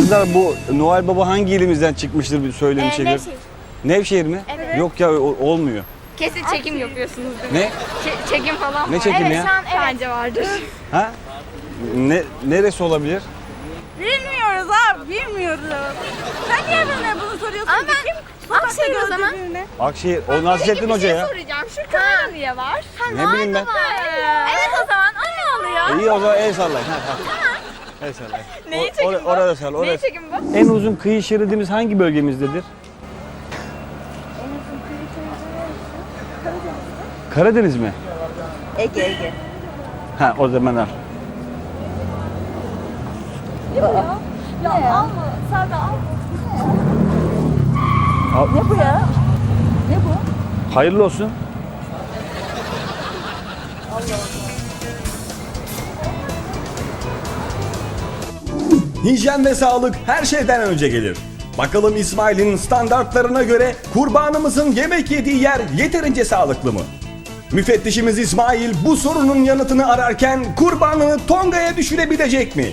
Kızlar bu Noel Baba hangi ilimizden çıkmıştır bir söyleyin Ee. Nevşehir. Nevşehir mi? Evet. Yok ya o- olmuyor. Kesin çekim yapıyorsunuz değil mi? Ne? Çe- çekim falan Ne var. çekim Evet ya? şu an evet. Bence vardır. Ha? Ne neresi olabilir? Bilmiyoruz abi, bilmiyoruz. Sen niye bana bunu soruyorsun? Ama ben Akşehir o zaman. Akşehir. O Nasrettin Hoca bir şey ya. soracağım. Şu kamera niye var? Ne bileyim ben. Evet o zaman o ne oluyor? İyi o zaman el sallayın. Ha, ha. Sallayın. Neyi çekim oraya- bu? Orada sal. Orada. Neyi çekim bu? En uzun kıyı şeridimiz hangi bölgemizdedir? Karadeniz mi? Ege, Ege. Ha o zaman al. Ya alma, Serdar al. Al. Ne bu ya? Ne bu? Hayırlı olsun. Hijyen ve sağlık her şeyden önce gelir. Bakalım İsmail'in standartlarına göre kurbanımızın yemek yediği yer yeterince sağlıklı mı? Müfettişimiz İsmail bu sorunun yanıtını ararken kurbanını Tonga'ya düşürebilecek mi?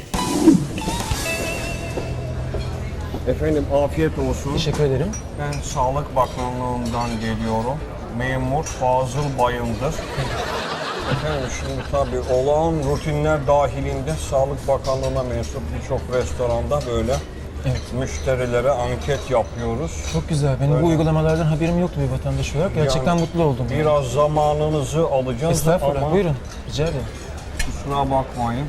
Efendim afiyet olsun. Teşekkür ederim. Ben Sağlık Bakanlığı'ndan geliyorum. Memur Fazıl Bayındır. Efendim şimdi tabii olağan rutinler dahilinde Sağlık Bakanlığı'na mensup birçok restoranda böyle müşterilere anket yapıyoruz. Çok güzel. Benim Öyle. bu uygulamalardan haberim yoktu bir vatandaş olarak. Gerçekten Yani mutlu oldum. Biraz zamanınızı alacağız Estağfurullah. ama Buyurun. Rica ederim. kusura bakmayın.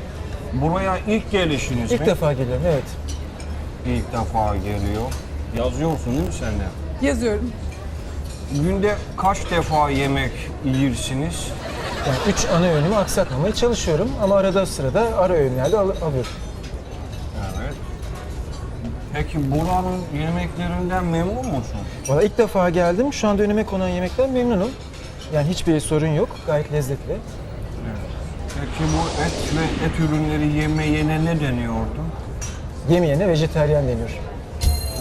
Buraya ilk gelişiniz İlk mi? defa geliyorum. Evet. İlk defa geliyor. Yazıyor musun değil mi sen de? Yazıyorum. Günde kaç defa yemek yiyirsiniz? Yani üç ana öğünümü aksatmamaya çalışıyorum ama arada sırada ara öğünlerde al- alıyorum. Evet. Peki buranın yemeklerinden memnun musun? Valla ilk defa geldim. Şu anda önüme konan yemekten memnunum. Yani hiçbir sorun yok. Gayet lezzetli. Peki bu et ve et ürünleri yemeyene ne deniyordu? Yemeyene vejeteryan deniyor.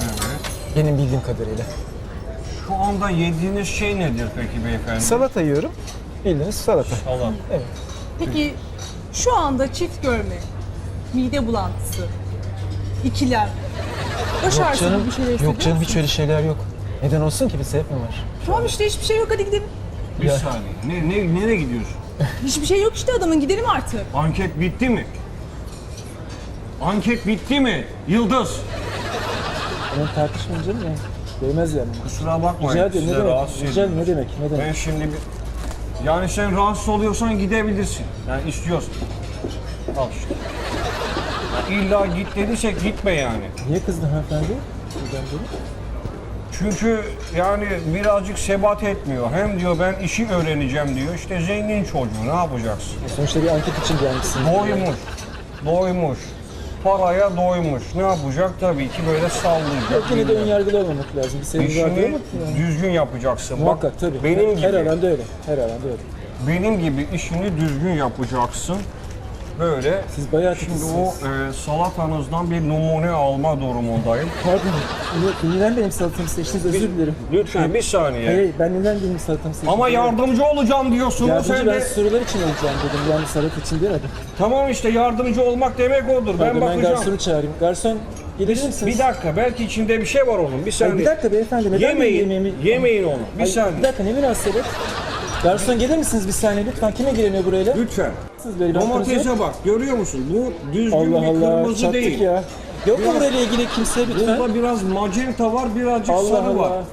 Evet. Benim bildiğim kadarıyla. Şu anda yediğiniz şey nedir peki beyefendi? Salata yiyorum. Bildiğiniz salata. Salat. Evet. Peki şu anda çift görme, mide bulantısı, ikilem, baş Yok ağrısı gibi canım, bir şeyler hissediyor yok canım hiç musun? öyle şeyler yok. Neden olsun ki bir sebep mi var? Tamam işte hiçbir şey yok hadi gidelim. Bir Ya. saniye. Ne, ne, nereye gidiyorsun? Hiçbir şey yok işte adamın gidelim artık. Anket bitti mi? Anket bitti mi? Yıldız. Ben tartışmayacağım ya. Değmez yani. Kusura bakmayın. Rica ederim. Ne size demek? rahatsız Rica ederim. Ne demek? Ne demek? Ben şimdi bir... Yani sen rahatsız oluyorsan gidebilirsin. Yani istiyorsan. Al işte. İlla git dediysek gitme yani. Niye kızdın hanımefendi? Çünkü yani birazcık sebat etmiyor. Hem diyor ben işi öğreneceğim diyor. İşte zengin çocuğu ne yapacaksın? Sonuçta bir anket için gelmişsin. Doymuş. Doymuş. Paraya doymuş. Ne yapacak? Tabii ki böyle sallayacak. Yok yine de ön yargılı olmamak lazım. Bir sevgi vardır İşini ama yani. düzgün yapacaksın. Muhakkak Bak, tabii. benim her, her gibi, alanda öyle. Her alanda öyle. benim gibi işini düzgün yapacaksın. Böyle. Siz bayağı Şimdi o e, salatanızdan bir numune alma durumundayım. Pardon. Neden benim salatamı seçtiniz? Özür dilerim. Lütfen bir saniye. Hayır, hayır, ben neden benim salatamı seçtim? Ama yardımcı olacağım diyorsunuz. Yardımcı Sen ben de- sorular için olacağım dedim. Yani salat için demedim. Tamam işte yardımcı olmak demek odur. Ben Pardon, ben bakacağım. garsonu çağırayım. Garson gelir misiniz? Bir dakika belki içinde bir şey var onun. Bir saniye. bir dakika beyefendi. Neden Yemeyin, yemeğimi... yemeyin onu. Bir Ay, saniye. Bir dakika ne münasebet? Garson gelir misiniz bir saniye lütfen? Kime gireniyor burayla? Lütfen. Siz böyle yok. Domatese bak. Görüyor musun? Bu düzgün Allah bir Allah kırmızı çattık değil. ya. Yok mu Biraz- burayla ilgili kimse lütfen? Burada biraz magenta var, birazcık Allah sarı var. Allah.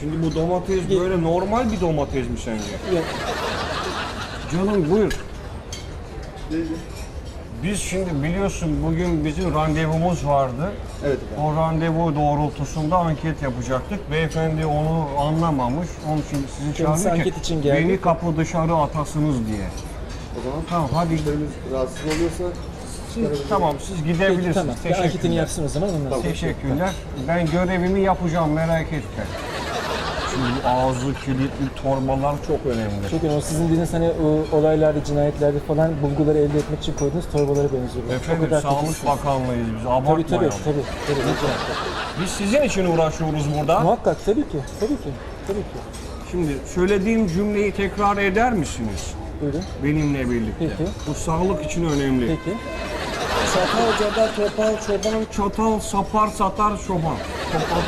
Şimdi bu domates böyle normal bir domates mi sence? Ya, Canım buyur. Biz şimdi biliyorsun bugün bizim randevumuz vardı. Evet O randevu doğrultusunda anket yapacaktık. Beyefendi onu anlamamış. Onun için sizi Kendisi çağırdı ki anket için geldi. beni kapı dışarı atasınız diye. O zaman Tamam hadi. müşterimiz rahatsız oluyorsa tamam siz Peki gidebilirsiniz. tamam. Bir anketini Teşekkürler. yapsın o zaman ondan sonra. Teşekkürler. Ben görevimi yapacağım merak etme. Ağzı kilitli torbalar çok önemli. Çok önemli. Sizin dediğiniz hani o olaylarda, cinayetlerde falan bulguları elde etmek için koyduğunuz torbalara benziyor. bu. Efendim Sağlık titizsiniz. Bakanlığıyız biz Tabii abartmayalım. tabii tabii. tabii. Biz sizin için uğraşıyoruz burada. Muhakkak tabii ki. Tabii ki. Tabii ki. Şimdi söylediğim cümleyi tekrar eder misiniz? Buyurun. Benimle birlikte. Peki. Bu sağlık için önemli. Peki. Çatalca'da topal çoban, çatal sapar satar çoban.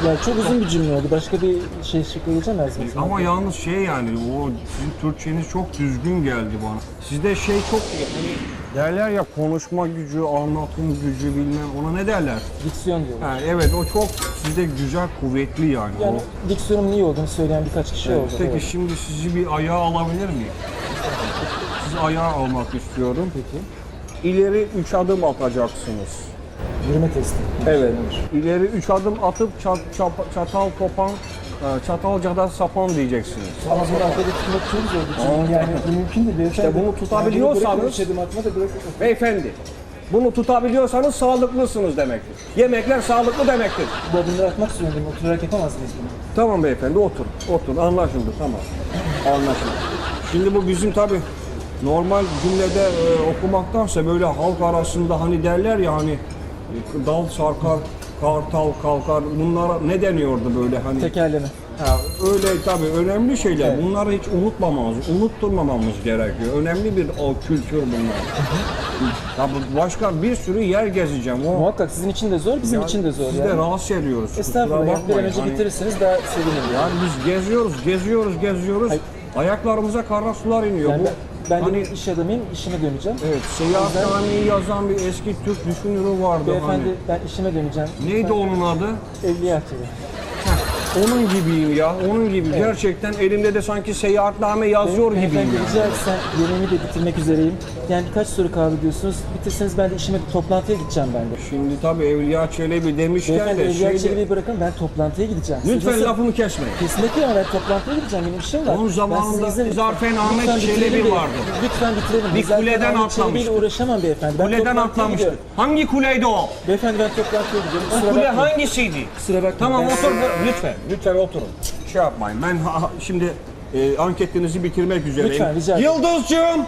Ya çok uzun bir cümle oldu. Başka bir şey şıkkı geçemez misiniz? Ama yalnız şey yani o sizin Türkçeniz çok düzgün geldi bana. Sizde şey çok hani derler ya konuşma gücü, anlatım gücü bilmem ona ne derler? Diksiyon diyorlar. Ha, evet o çok sizde güzel kuvvetli yani. Yani o. diksiyonun iyi olduğunu söyleyen birkaç kişi oldu. Peki evet. şimdi sizi bir ayağa alabilir miyim? Sizi ayağa almak istiyorum. Peki. İleri üç adım atacaksınız. Yürüme testi. Evet. İleri üç adım atıp çat, çap- çatal kopan, e, çatalcada sapan diyeceksiniz. Ama bunu arkada tutmak çok zor. Yani bu mümkün değil. Beyefendi. İşte bunu tutabiliyorsanız-. Beyefendi, bunu tutabiliyorsanız sağlıklısınız demektir. Yemekler sağlıklı demektir. Adımları atmak zorundayım. Oturarak yapamazsınız bunu. Tamam beyefendi otur. Otur anlaşıldı tamam. Anlaşıldı. Şimdi bu bizim tabi normal cümlede e, okumaktansa böyle halk arasında hani derler ya hani dal sarkar, kartal kalkar bunlara ne deniyordu böyle hani Tekerleme. Ha, öyle tabii önemli şeyler. Evet. Bunları hiç unutmamamız, unutturmamamız gerekiyor. Önemli bir o kültür bunlar. Tabii başka bir sürü yer gezeceğim. O Muhakkak sizin için de zor, bizim Ya için de zor. Sizi de yani. rahatsız ediyoruz. Estağfurullah. Kusura Yani bir an bakmayın. önce Hani- bitirirseniz daha sevinirim. Yani biz geziyoruz, geziyoruz, geziyoruz. Hayır. Ayaklarımıza kara sular iniyor. Yani Bu ben, ben de hani bir iş adamıyım, işime döneceğim. evet, seyahatnameyi yazan bir eski Türk düşünürü vardı Beyefendi hani. ben işime döneceğim. Neydi onun adı? Evliya Çelebi. Onun gibiyim ya, onun gibi. Gerçekten elimde de sanki seyahatname yazıyor gibiyim Beyefendi ya. rica etsem yemeğimi de bitirmek üzereyim. Yani birkaç soru kaldı diyorsunuz. Bitirseniz ben de işime bir toplantıya gideceğim ben de. Şimdi tabii Evliya Çelebi demişken Beyefendi de Evliya şeyde... Çelebi'yi bırakın ben toplantıya gideceğim. Siz Lütfen nasıl- lafımı kesmeyin. Kesinlikle ama ben toplantıya gideceğim. Benim işim var. Onun zamanında Zarfen Ahmet Lütfen Çelebi vardı. Lütfen bitirelim. Bir Zarfen kuleden Ahmet Çelebi'yle atlamıştı. uğraşamam beyefendi. Ben Kuleden toplantıya atlamıştı. gidiyorum. Hangi kuleydi o? Beyefendi ben toplantıya gidiyorum. O kule bakmayın. hangisiydi? Kusura bakmayın. Tamam Ben- otur lütfen. Lütfen oturun. Şey yapmayın. Ben ha- şimdi e, anketinizi bitirmek üzereyim. Lütfen, rica ederim. Yıldızcığım.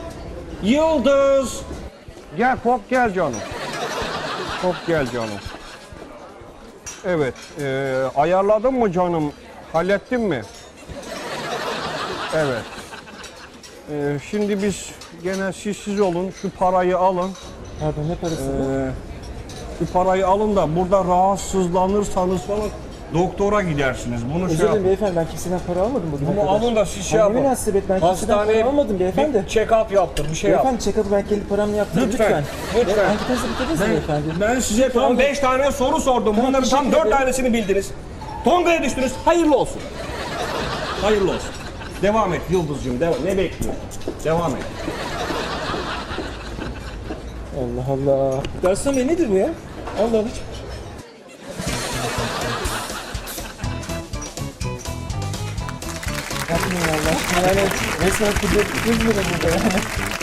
Yıldız. Gel pop gel canım. Pop gel canım. Evet. e, ayarladın mı canım? Hallettin mi? Evet. E, şimdi biz gene siz siz olun. Şu parayı alın. Pardon ne parası bu? Ee, şu parayı alın da burada rahatsızlanırsanız falan doktora gidersiniz. Bunu şey Özür dilerim yapın. beyefendi ben kimseden para almadım bugüne Bunu kadar. alın da siz şey yapın. Ne münasebet ben kimseden Hastaneye para almadım beyefendi. Bir check-up yaptır, bir şey yap. Beyefendi check-up'ı ben kendi paramla yaptım Lütfen, lütfen. lütfen. Anketinizi bitirdiniz mi beyefendi? Ben size tam 5 tane soru sordum. Tamam, Bunların tam teşekkür 4 ederim. tanesini bildiniz. Tonga'ya düştünüz. Hayırlı olsun. Hayırlı olsun. Devam et Yıldız'cığım. Devam. Ne bekliyorsun? Devam et. Allah Allah. Garson bey nedir bu ya? Allah Allah. Yapmayın Allah aşkına yani resmen kudretli burada yani.